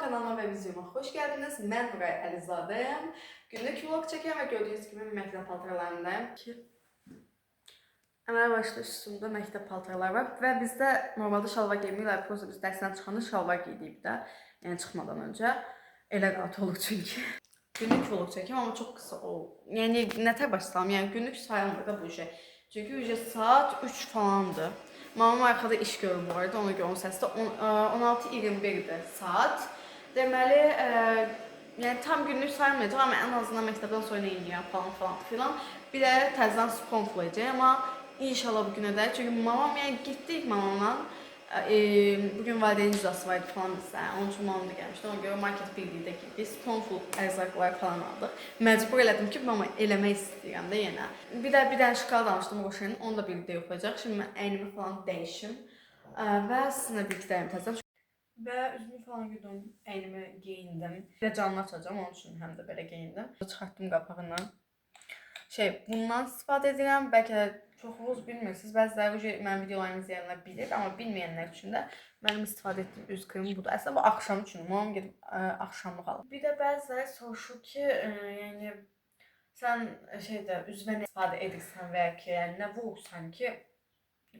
kanalıma ve videoma hoş geldiniz. Ben Nuray Əlizadəyəm. Günlük vlog çəkirəm və gördüyünüz kimi məktəb paltarlarındayım. Ki, Əməl başda üstümdə məktəb var və bizdə normalda şalvar geymirlər. Prosta biz dərsdən çıxanda şalvar giydik də. Yəni çıxmadan öncə. Elə rahat olur çünki. Günlük vlog çəkirəm amma çox qısa ol. Yəni nətər başlasam? Yəni günlük sayılmır da bu şey. Çünki ücə saat 3 falandır. Mamam arkada iş görür bu arada, ona görə onun səsi də on- ə, 16:21-dir saat. Deməli, ə, yəni tam günlük sayılmayacaq amma ən azından məktəbdən sonra nə edirəm falan falan filan. Bir də təzədən spon fullayacağam amma inşallah bu günə də çünki mamam yəni getdik mamamla. E, bugün valideyn icrası vardı falan bizə. Onun üçün mamam da gəlmişdi. Ona görə market birlikdə getdik. Spon full ərzaqlar falan aldıq. Məcbur elədim ki, mama eləmək istəyirəm də yenə. Bir də bir dənə şokolad almışdım Roşenin. Onu da birlikdə yoxlayacaq. Şimdi mən əynimi falan dəyişim. Ə, Və sizinlə birlikdəyim təzədən. Və üzümü falan yudum, əynimi geyindim. Də canlı açacağam, onun üçün həm də belə geyindim. Çıxartdım qapağını. Şey, bundan istifadə edirəm. Bəlkə də çoxunuz bilmirsiniz. Bəziləri bu mənim videolarımı izləyənlər bilir, amma bilməyənlər üçün də mənim istifadə etdiyim üz kremi budur. Əslində bu axşam üçün, mamam gedib ə, axşamlıq alıb. Bir də bəziləri soruşur ki, ə, yəni sən şeydə üzvə nə istifadə edirsən və ya ki, yəni nə vurursan ki,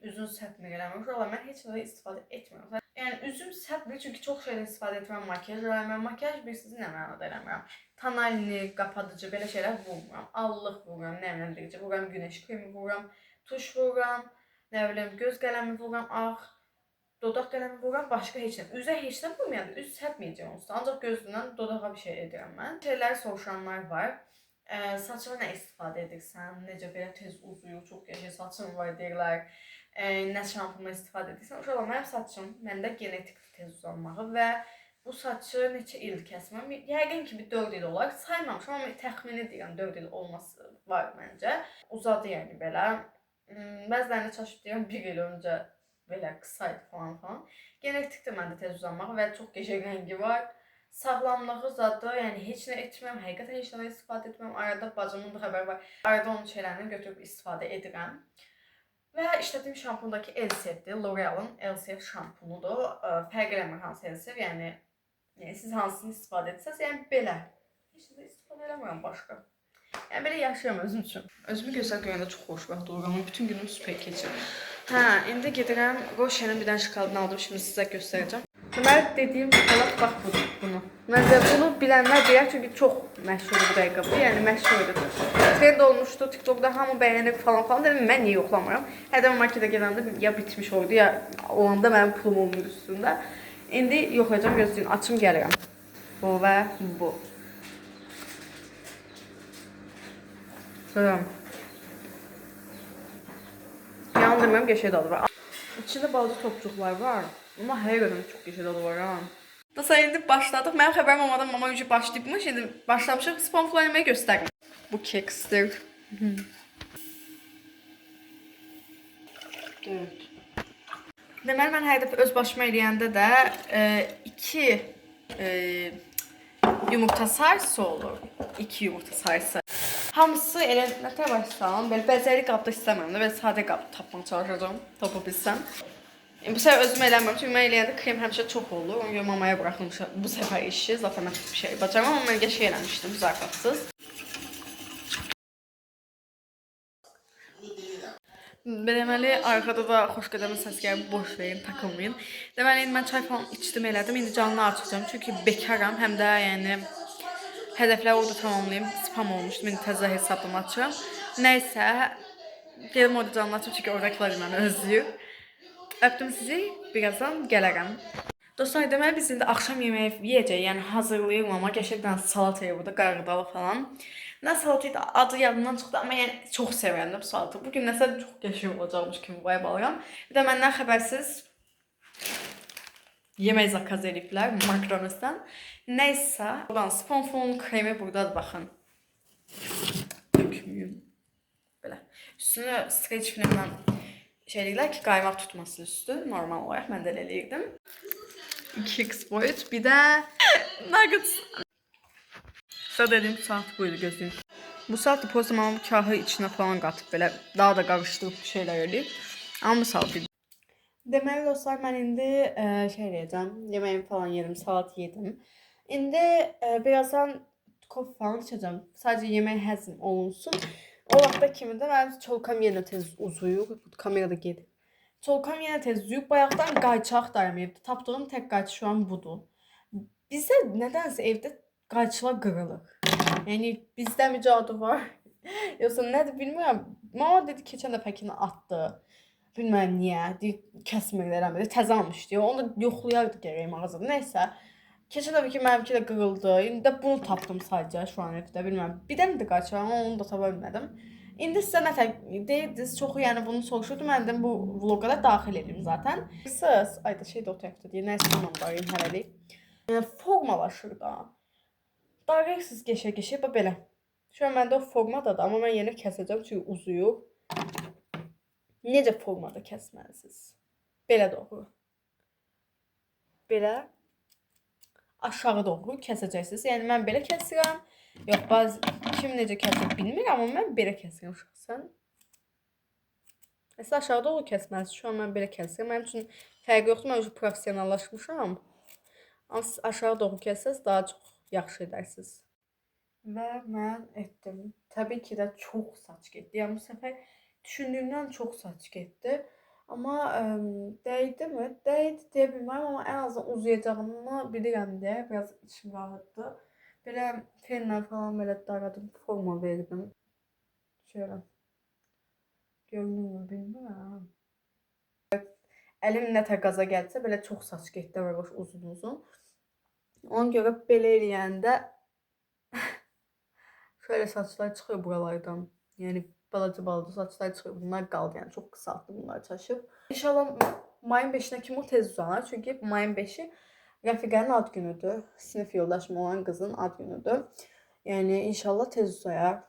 üzün sətmir eləmir. Uşaqlar mən heç nədən istifadə etmirəm. Yəni üzüm sətmir çünki çox şeydən istifadə etmirəm makyaj eləmirəm. Makyaj bilirsiniz nə mənada eləmirəm. Tonalini, qapadıcı belə şeylər vurmuram. Allıq vururam, nəmləndirici vururam, günəş kremi vururam, tuş vururam, nə bilim göz qələmi vururam, ağ dodaq qələmi vururam, başqa heç nə. Üzə heç nə vurmayanda üz sətməyəcəm onsuz. Ancaq gözündən dodağa bir şey edirəm mən. Şeyləri soruşanlar var. Ə, saçına nə istifadə edirsən? Necə belə tez uzuyur, çox qəşəng saçın var deyirlər. Ə, nə şampunla istifadə edirsən? Uşaqlar mənim saçım məndə genetik tez uzanmağı və bu saçı neçə il kəsməm? Yəqin ki, bir 4 il olar. Saymamışam, amma təxmini deyirəm 4 il olması var məncə. Uzadı yəni belə. Hmm, Bəzilərində çaşıb deyirəm 1 il öncə belə qısaydı falan falan. Genetikdir məndə tez uzanmağı və çox qəşəng rəngi var. Sağlamlığı zadı, yəni heç nə etmirəm, həqiqətən heç nədən istifadə etmirəm. Arada bacımın da xəbəri var. Arada onun şeylərini götürüb istifadə edirəm. Və işlədiyim şampundakı Elsevdir. L'Oreal'ın Elsev şampunudur. Ə, Fərq eləmir hansı Elsev, yəni, yəni siz hansını istifadə etsəz, yəni belə. Heç nə istifadə eləmirəm başqa. Yəni belə yaşayıram özüm üçün. Özümü gözəl görəndə çox xoşbəxt oluram. Bütün günüm süper keçir. Hə, indi gedirəm Roşenin bir dənə şokoladını aldım, şimdi sizə göstərəcəm. Deməli dediyim şokolad bax budur, bunu. Məncə bunu bilənlər bilər çünki çox məşhur bu bu. Yəni məşhurdur. Trend olmuşdu, TikTokda hamı bəyənib falan falan dedim mən niyə yoxlamıram? Hərdən marketə gedəndə ya bitmiş oldu ya olanda mənim pulum olmur üstündə. İndi yoxlayacağam, gözləyin, açım gəlirəm. Bu və bu. Selam. Yalan demiyorum, geçey dadı var. İçində balaca topçuqlar var. Amma həqiqətən çox dadı var ha. Dostlar indi başladıq. Mənim xəbərim olmadan mama gücü başlayıbmış. İndi başlamışıq. Spam falan yeməyi göstərim. Bu keksdir. Dörd. Deməli mən hər dəfə öz başıma eləyəndə də e, iki e, yumurta sarısı olur. İki yumurta sarısı. Hamısı elə nətər başlasam, belə bəzəkli qabda istəmirəm də, belə sadə qab tapmağa çalışacağam, tapa bilsəm. E, bu səfər özüm eləmirəm, çünki mən eləyəndə krem həmişə çox olur. Ona görə mamaya buraxılmışam bu səfər işi. Zaten mən bir şey bacaram, amma mən qəşəng eləmişdim zarafatsız. Deməli, arxada da xoş qədəmin səs gəlir, boş verin, takılmayın. Deməli, mən çay falan içdim, elədim. İndi canlı açacağam, çünki bekaram, həm də yəni hədəfləri orada tamamlayım. Spam olmuşdum, indi təzə hesabımı açıram. Nəysə, gedim orada canlı açım, çünki oradakılar məni özləyir. Öpdüm sizi, birazdan gələrəm. Dostlar, deməli biz indi axşam yeməyi yeyəcəyik, yəni hazırlayıram amma qəşəngdən salat burada, qarğıdalı falan. Nə salatı idi, adı yadımdan çıxdı, amma yəni çox sevirəm bu salatı. Bu gün nəsə çox qəşəng olacaqmış kimi vibe alıram. Bir də məndən xəbərsiz yemək zakaz ediblər McDonald's-dan. Nəysə, buradan sponfon kremi burdadır baxın. Dökməyim. Belə. Üstünə streç filmlə şey deyirlər ki, qaymaq tutmasın üstü. Normal olaraq mən də elə eləyirdim. 2x boyut, bir də nuggets. Size dediğim saat buydu gözlüğün. Bu saat da pozamam kahı içine falan katıp böyle daha da karıştırıp bir şeyler eləyib. Amma saat idi. Deməli dostlar, mən indi ə, şey eləyəcəm. Yeməyimi falan yedim, salat yedim. İndi ə, birazdan kofe falan içəcəm. Sadəcə yemək həzm olunsun. O vaxta kimi də mənim çolkam yenə tez uzuyur. Bu kamerada gedir. Çolkam yenə tez uzuyub. Bayaqdan qayçı axtarmayıb. Tapdığım tək qayçı şu an budur. Bizdə nədənsə evdə qayçılar qırılır. Yəni bizdə mi cadu var? Yoxsa nədir bilmirəm. Mama dedi keçən dəfəkini atdı. Bilməm niyə. Deyir, kəsmirlər əmri. Təzə almışdı. Onu da yoxlayardı gərək mağazada. Nəysə. Keçən dəfə ki mənimki də qırıldı. İndi bunu tapdım sadəcə şu an evdə. Bilməm. Bir dənə də qaçır amma onu da tapa bilmədim. İndi sizə nə deyirdiniz, çoxu yəni bunu soruşurdu. Mən də bu vloqa da daxil edim zaten. Siz, ay da şey də o tərəfdə deyir. Nəysə tamam darayım hələlik. Yəni formalaşır da. Darayırsınız geçə-geçə bax belə. Şu an məndə o formadadır, amma mən yenə kəsəcəm çünki uzuyub. Necə formada kəsməlisiniz? Belə doğru. Belə aşağı doğru kəsəcəksiniz. Yəni mən belə kəsirəm. Yox, bəzi kim necə kəsir bilmirəm, amma mən belə kəsirəm şəxsən. Əslində aşağı doğru kəsməlisiniz. Şu an mən belə kəsirəm. Mənim üçün fərqi yoxdur. Mən professionallaşmışam. Amma siz aşağı doğru kəssəz daha çox yaxşı edərsiniz. Və mən etdim. Təbii ki də çox saç getdi. Yəni bu səfər düşündüyümdən çox saç getdi. Amma ə, dəydimi? Dəydi deyə bilmərəm, amma ən azından uzayacağını bilirəm deyə biraz içim rahatdır. Belə fenlə falan belə daradım, forma verdim. Şöyle. Görünür bilmirəm. Əlim nətə qaza gəlsə belə çox saç getdi və baş uzun uzun. Ona görə belə eləyəndə şöyle saçlar çıxıyor buralardan. Yəni balaca balaca saçlar çıxıyor. Bunlar qaldı yəni çox qısaltdım bunları çaşıb. İnşallah mayın 5-nə kimi o tez uzanar. Çünki mayın 5-i Rəfiqənin ad günüdür. Sinif yoldaşım olan qızın ad günüdür. Yəni inşallah tez uzayar.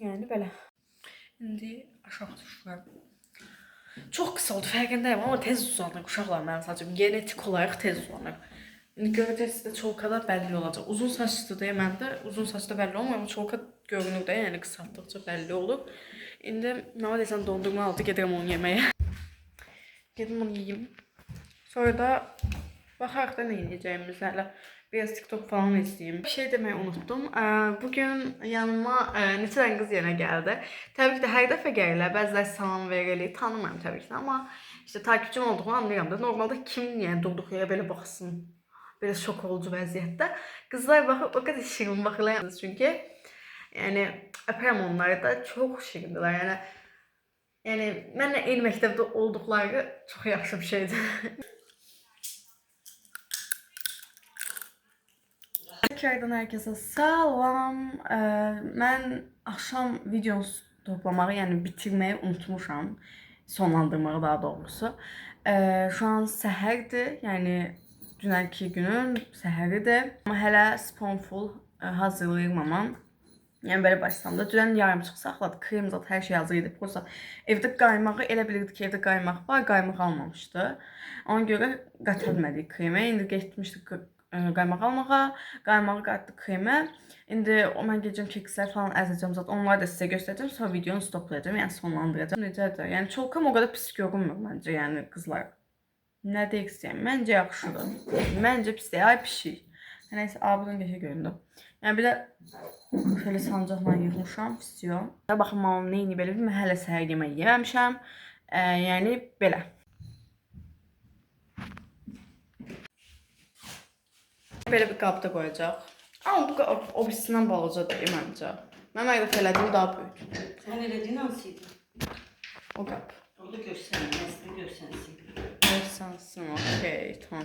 Yəni belə. İndi aşağı düşürəm. Çox qısa oldu fərqindəyim amma tez uzanır uşaqlar mənim saçım. Genetik olaraq tez uzanır. İndi görəcəksiniz də çolkada bəlli olacaq. Uzun saçlı deyə məndə uzun saçda bəlli olmur amma çolka görünür də, yəni qısaltdıqca bəlli olur. İndi nə deyəsən dondurma aldı gedirəm onu yeməyə. Gedim onu yeyim. Sonra da baxarıq da nə edəcəyimiz hələ. Biraz TikTok falan izləyim. Bir şey deməyi unutdum. Ə, Bugün yanıma ə, neçə dənə qız yenə gəldi. Təbii ki də hər dəfə gəlirlər. Bəziləri salam veririk. Tanımıram təbii ki amma işte takipçim olduğunu anlayıram da. Normalda kim yəni durduq yerə belə baxsın. Belə şok olucu vəziyyətdə. Qızlar baxıb o qədər şirin baxırlar çünki. Yəni öpərəm onları da çox şirindirlər. Yəni yəni mənlə eyni məktəbdə olduqları çox yaxşı bir şeydir. Tekrardan herkese salam. Ee, mən axşam videonu toplamağı, yəni bitirməyi unutmuşam. Sonlandırmağı daha doğrusu. Ee, şu an səhərdir, yəni dünənki günün səhəridir. Amma hələ sponful ə, hazırlayıram amma. Yəni belə başlasam da dünən yarımçıq saxladı. Krem zat hər şey hazır idi. Prosta evdə qaymağı elə bilirdik ki, evdə qaymaq var, qaymaq almamışdı. Ona görə qata bilmədik kremə. İndi getmişdik ə, qaymaq almağa, qaymağı qatdıq kremə. İndi o mən gecəm kekslər falan əzəcəm zat. Onları da sizə göstərəcəm. Sonra videonu stoplayacağam, yəni sonlandıracağım. Necədir? Yəni çolkam o qədər pis görünmür məncə, yəni qızlar. Nə deyək istəyirəm? Məncə yaxşıdır. Məncə pis deyil. Ay pişik. Nəysə, abunun qəşə göründü. Yəni bir də şöyle sancaqla yığmışam, video. Ya baxın mamam nə edib belə bilmir. Hələ səhər yemək yeməmişəm. Ə, yəni belə. Belə bir qabda qoyacaq. Amma bu qab o birisindən balacadır məncə. Mən məqdət elədiyim daha böyük. Sen elediğin hansıydı? O qab. Orada görsene, nesli görsensin. Görsensin, okey, tamam.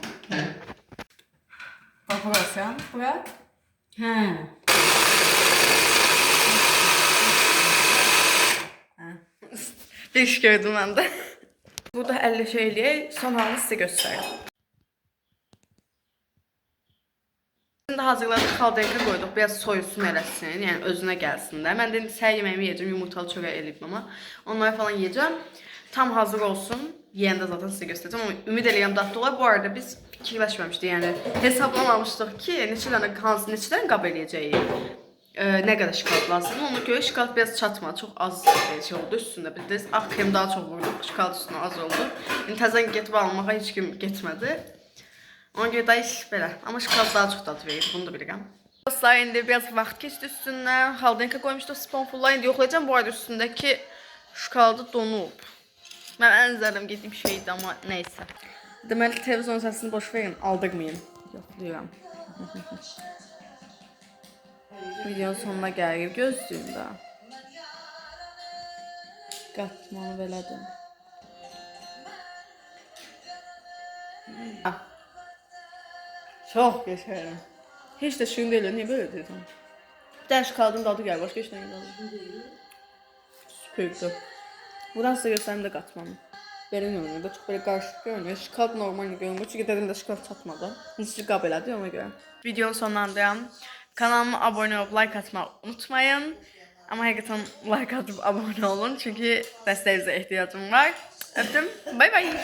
Bak burası ya, bura. He. Bir iş gördüm ben de. Burada elle şeyliğe son halini size göstereyim. Şimdi hazırladık kaldırıka koyduk. Biraz soyusun eləsin. Yani özüne gelsin de. Ben de indi səhər yeməyimi yiyeceğim. Yumurtalı çörək eləyib ama. Onları falan yiyeceğim. Tam hazır olsun. Yiyəndə zaten size göstereceğim ama ümid eləyirəm dadlı olar. Bu arada biz fikirləşməmişdik. Yəni hesablamamışdıq ki, neçə dənə hansı neçə dənə qab eləyəcəyik. e, nə qədər şokolad lazımdır. Ona görə şokolad biraz çatmadı. Çox az e, şey oldu üstündə bildiniz. Ağ krem daha çox vurdu. Şokolad üstünə az oldu. İndi təzədən getib almağa heç kim getmədi. Ona görə də iş belə. Amma şokolad daha çox dad verir. Bunu da bilirəm. Dostlar indi biraz vaxt keçdi üstündən. Haldenka qoymuşduq sponfulla. İndi yoxlayacağım. Bu arada üstündəki şokoladı donub. Mən ən zərəm getdiyim şeydi amma neysə. Deməli televizyon səsini boş verin, aldırmayın. Yoxlayıram. Videonun sonuna gəlir. Gözləyin də. Qatmanı belədir. Ah. Çox qəşəng. Heç də şirin deyil, niyə belə dedim? Dənə şokoladın dadı gəlir, başqa heç nə gəlir. Süperdir. Buradan size göstereyim de katmanı. Benim görünüyor. Çok böyle karışık görünüyor. Şokolad normal görünüyor. Çünkü dedim de şokolad çatmadı. Nisli qab elədi ona görə. Videonun sonlandırıram. Kanalıma abone olup like atmayı unutmayın. Ama hakikaten like atıp abone olun. Çünkü desteğinize ihtiyacım var. Öptüm. Bay bay.